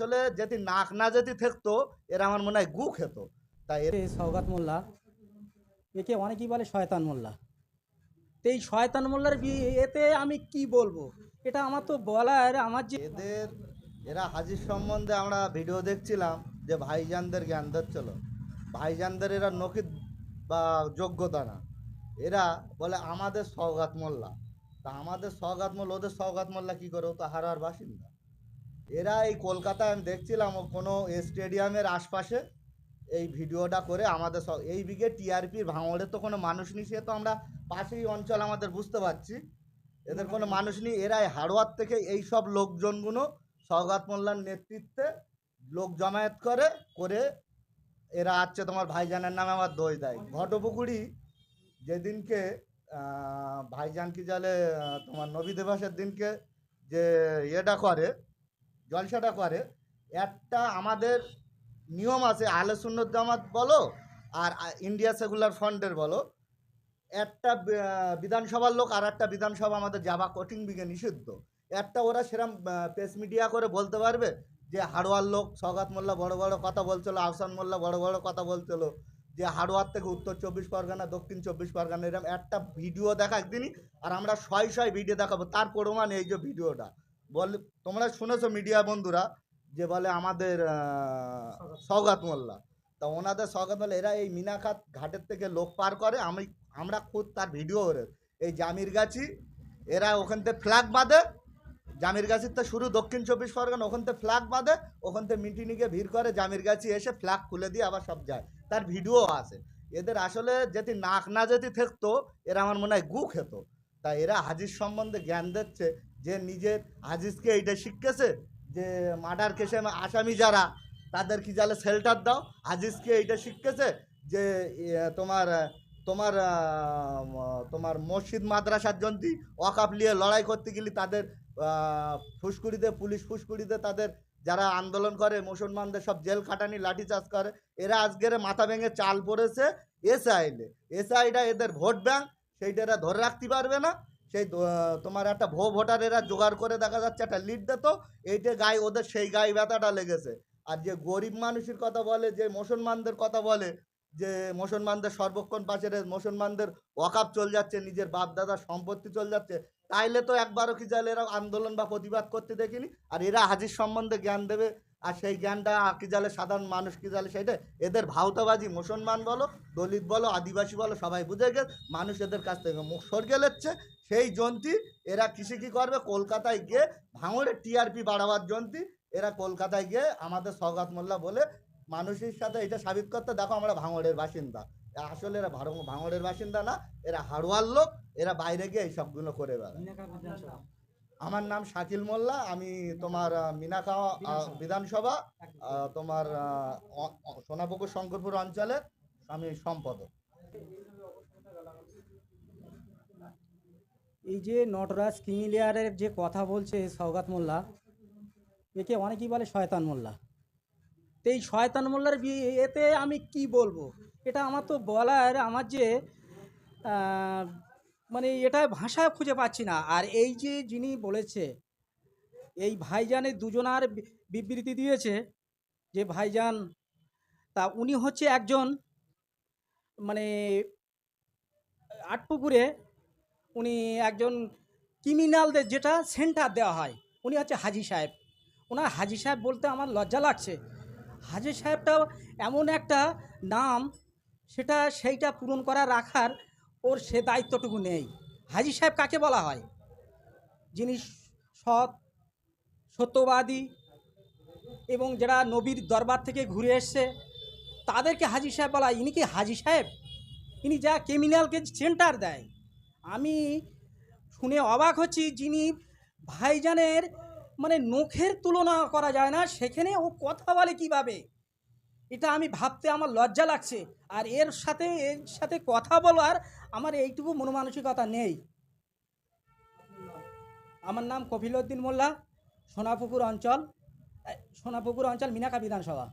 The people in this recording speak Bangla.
আসলে যদি নাক না যদি থাকতো এরা আমার মনে হয় গু খেত। তাই এর সৌগাত মোল্লা একে অনেকেই বলে শয়তান মোল্লা। তো এই শয়তান মোল্লার এতে আমি কি বলব? এটা আমার তো বলার আমার যে এদের এরা হাজির সম্বন্ধে আমরা ভিডিও দেখছিলাম যে ভাইজানদের জ্ঞান দিচ্ছিল ভাইজানদের এরা নকিত বা যোগ্যতা না। এরা বলে আমাদের সৌগাত মোল্লা। তা আমাদের সৌগাত মোল্লা ওদের সৌগাত মোল্লা কী করে? ও তো হারার বাসিন্দা। এরা এই কলকাতায় আমি দেখছিলাম কোনো স্টেডিয়ামের আশপাশে এই ভিডিওটা করে আমাদের স- এই বিঘে টিআরপির ভাঙড়ের তো কোনো মানুষ নেই, সে তো আমরা পাশেই অঞ্চল আমাদের বুঝতে পারছি। এদের কোনো মানুষ নেই এরা হাড়োয়ার থেকে এই সব লোকজনগুলো সৌগাত মোল্লার নেতৃত্বে লোক জমায়েত করে করে এরা আছে তোমার ভাইজানের নামে আমার দই দেয়। ঘটপুকুরি যেদিনকে ভাইজান কি জালে তোমার নবী দিবসের দিনকে যে ইয়েটা করে জলসাটা করে। একটা আমাদের নিয়ম আছে আলে সুন্নত জামাত বলো আর ইন্ডিয়া সেকুলার ফ্রন্টের বলো। একটা বিধানসভার লোক আর একটা বিধানসভা আমাদের যাবা কঠিং বিঘে নিষিদ্ধ। একটা ওরা সেরম প্রেস মিডিয়া করে বলতে পারবে যে হাড়োয়ার লোক সগাত মোল্লা বড় বড় কথা বলছিল, আহসান মোল্লা বড় বড় কথা বলছিল, যে হাড়োয়ার থেকে উত্তর চব্বিশ পরগনা, দক্ষিণ চব্বিশ পরগনা এরকম একটা ভিডিও দেখা একদিনই আর আমরা শয় শয় ভিডিও দেখাবো। তার প্রমাণ এই যে ভিডিওটা বল তোমরা শুনেছো মিডিয়া বন্ধুরা যে বলে আমাদের আহ, সওগাত মোল্লা। তা ওনাদের সওগাত মোল্লা এরা এই মিনাখাত ঘাটের থেকে লোক পার করে আমি আমরা খুদ তার ভিডিও করে। এই জামির গাছি এরা ওখান থেকে ফ্ল্যাগ বাঁধে। জামির গাছির তো শুরু দক্ষিণ চব্বিশ পরগনা ওখান থেকে ফ্ল্যাগ বাঁধে ওখান থেকে মিটিনিকে ভিড় করে জামির গাছি এসে ফ্ল্যাগ খুলে দিয়ে আবার সব যায়। তার ভিডিও আছে। এদের আসলে যদি নাক না যদি থাকতো এরা আমার মনে হয় গু খেত। তা এরা হাজির সম্বন্ধে জ্ঞান দিচ্ছে যে নিজের হাজিজকে এইটা শিখতেছে যে মার্ডার কেসে আসামি যারা, তাদের কি জালে শেল্টার দাও? হাজিজকে এইটা শিখতেছে যে তোমার তোমার তোমার মসজিদ মাদ্রাসার জন্তি ওয়াকাপ নিয়ে লড়াই করতে গেলে তাদের ফুসকুড়িতে, পুলিশ ফুসকুড়িতে তাদের যারা আন্দোলন করে, মুসলমানদের সব জেল খাটানি লাঠিচার্জ করে, এরা আজকের মাথা ভেঙে চাল পড়েছে এসআইলে। এসআইটা এদের ভোট ব্যাংক সেইটা এরা ধরে রাখতে পারবে না। সেই দ- তোমার একটা ভো ভোটার এরা জোগাড় করে দেখা যাচ্ছে একটা লিড দিত এইটা গায়ে ওদের সেই গায়ে ব্যথাটা লেগেছে। আর যে গরিব মানুষের কথা বলে, যে মুসলমানদের কথা বলে যে মুসলমানদের সর্বক্ষণ পাশে মুসলমানদের ওয়াকাপ চল যাচ্ছে, নিজের বাপ দাদার সম্পত্তি চল যাচ্ছে। তাইলে তো একবারও কি জালে এরা আন্দোলন বা প্রতিবাদ করতে দেখিনি? আর এরা হাজির সম্বন্ধে জ্ঞান দেবে, আর সেই জ্ঞানটা কি জালে সাধারণ মানুষ কি জালে সেটা এদের ভাওতাবাজি মুসলমান বলো, দলিত বলো, আদিবাসী বলো, সবাই বুঝে গেছে। মানুষ এদের কাছ থেকে মুখ সরগে লেচ্ছে সেই জন্তি এরা কৃষি কি করবে? কলকাতায় গিয়ে ভাঙড়ে টিআরপি বাড়াবার জন্তি। এরা কলকাতায় গিয়ে আমাদের সৌগাত মোল্লা বলে মানুষের সাথে এটা সাবিত করতে দেখো আমরা ভাঙড়ের বাসিন্দা। আসলে এরা ভাঙড়ের বাসিন্দা না এরা হাড়োয়ার লোক এরা বাইরে গিয়ে এই সবগুলো করে বেড়ায়। আমার নাম শাকিল মোল্লা আমি তোমার আহ, বিধানসভা। তোমার সোনাপুকুর শঙ্করপুর অঞ্চলের আমি সম্পাদক। এই যে নটরাজ কিমিলিয়ারের যে কথা বলছে সৌগাত মোল্লা একে অনেকেই বলে শয়তান মোল্লা। এই শয়তান মোল্লার এতে আমি কি বলব? এটা আমার তো বলার, আমার যে মানে এটা ভাষা খুঁজে পাচ্ছি না। আর এই যে যিনি বলেছে, এই ভাইজানের দুজনার বিবৃতি দিয়েছে যে ভাইজান, তা উনি হচ্ছে একজন মানে আটপুকুরে উনি একজন ক্রিমিনালদের যেটা সেন্টার দেওয়া হয়, উনি হচ্ছে হাজি সাহেব। ওনার হাজি সাহেব বলতে আমার লজ্জা লাগছে। হাজি সাহেবটা এমন একটা নাম, সেটা সেইটা পূরণ করা রাখার ওর সে দায়িত্বটুকু নেই। হাজি সাহেব কাকে বলা হয়? যিনি সৎ, সত্যবাদী এবং যারা নবীর দরবার থেকে ঘুরে এসছে, তাদেরকে হাজি সাহেব বলা ইনি কি হাজি সাহেব? ইনি যা ক্রিমিনালকে সেন্টার দেয়। আমি শুনে অবাক হচ্ছি যিনি ভাইজানের মানে নখের তুলনা করা যায় না, সেখানে ও কথা বলে কীভাবে? এটা আমি ভাবতে আমার লজ্জা লাগছে। আর এর সাথে এর সাথে কথা বলার আমার এইটুকু মনোমানসিকতা নেই। আমার নাম কফিলউদ্দিন মোল্লা, সোনাপুকুর অঞ্চল সোনাপুকুর অঞ্চল, মিনাকা বিধানসভা।